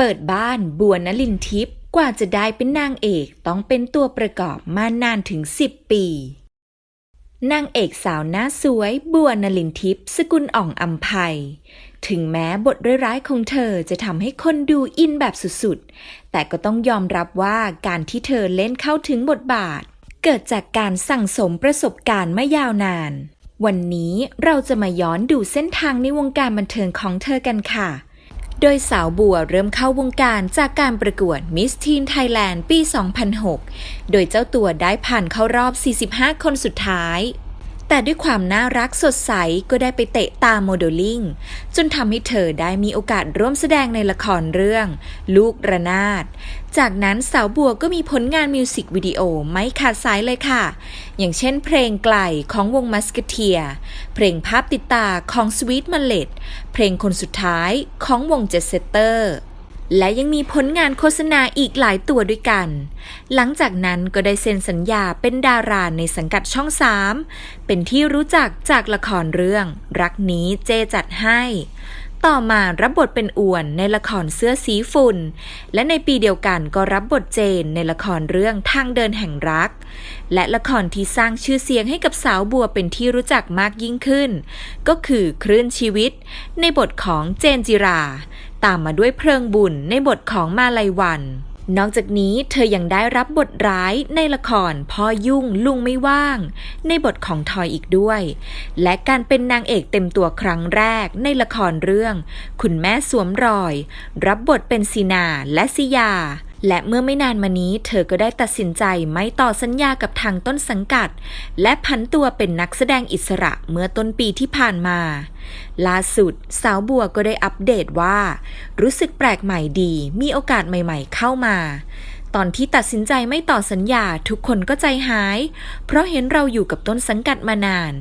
เปิดบ้านบัวนลินทิพย์กว่าจะได้เป็นนางเอกต้องเป็นตัวประกอบมานานถึง 10 ปี นางเอกสาวหน้าสวยบัวนลินทิพย์สกุลอ่องอัมภัยถึงแม้บทร้ายๆของเธอจะทำให้คนดูอินแบบสุดๆ แต่ก็ต้องยอมรับว่าการที่เธอเล่นเข้าถึงบทบาท เกิดจากการสั่งสมประสบการณ์มายาวนาน วันนี้เราจะมาย้อนดูเส้นทางในวงการบันเทิงของเธอกันค่ะ โดยสาวบัวเริ่มเข้าวงการจากการประกวด Miss Teen Thailand ปี 2006 โดยเจ้าตัวได้ผ่านเข้ารอบ 45 คนสุดท้าย แต่ด้วยความน่ารักสดใสก็ได้ไปเตะตาโมเดลลิ่ง จนทำให้เธอได้มีโอกาสร่วมแสดงในละครเรื่อง ลูกระนาด จากนั้นสาวบัวก็มีผลงานมิวสิกวิดีโอไม่ขาดสายเลยค่ะ อย่างเช่นเพลงไกลของวงมัสกเทีย เพลงภาพติดตาของสวีทมัลเลตเพลงคนสุดท้ายของวงเจสเตอร์ และยังมีผลงานโฆษณาอีกหลายตัวด้วยกัน หลังจากนั้นก็ได้เซ็นสัญญาเป็นดาราในสังกัดช่อง3เป็นที่รู้จักจากละครเรื่อง รักนี้เจจัดให้ ต่อมารับบทเป็นอ้วนในละครเสื้อสีฝุ่น และในปีเดียวกันก็รับบทเจนในละครเรื่องทางเดินแห่งรัก และละครที่สร้างชื่อเสียงให้กับสาวบัวเป็นที่รู้จักมากยิ่งขึ้น ก็คือคลื่นชีวิต ในบทของเจนจิรา ตามมาด้วยเพลิงบุญในบทของมาลัยวัน นอกจากนี้เธอยังได้รับบทร้ายในละครพ่อยุ่งลุงไม่ว่าง ในบทของทอยอีกด้วย และการเป็นนางเอกเต็มตัวครั้งแรกในละครเรื่อง คุณแม่สวมรอย รับบทเป็นซีนาและซิยา และเมื่อไม่นานมานี้เธอก็ได้ตัดสินใจไม่ต่อสัญญากับทางต้นสังกัด และพันตัวเป็นนักแสดงอิสระเมื่อต้นปีที่ผ่านมา ล่าสุดสาวบัวก็ได้อัปเดตว่า รู้สึกแปลกใหม่ดีมีโอกาสใหม่ๆเข้ามา ตอนที่ตัดสินใจไม่ต่อสัญญาทุกคนก็ใจหาย เพราะเห็นเราอยู่กับต้นสังกัดมานาน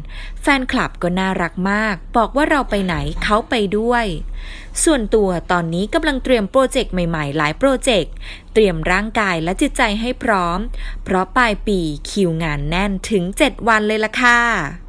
แฟนคลับก็น่ารักมาก บอกว่าเราไปไหนเขาไปด้วย ส่วนตัวตอนนี้กำลังเตรียมโปรเจกต์ใหม่ๆ หลายโปรเจกต์ เตรียมร่างกายและจิตใจให้พร้อม เพราะปลายปีคิวงานแน่นถึง 7 วันเลยล่ะค่ะ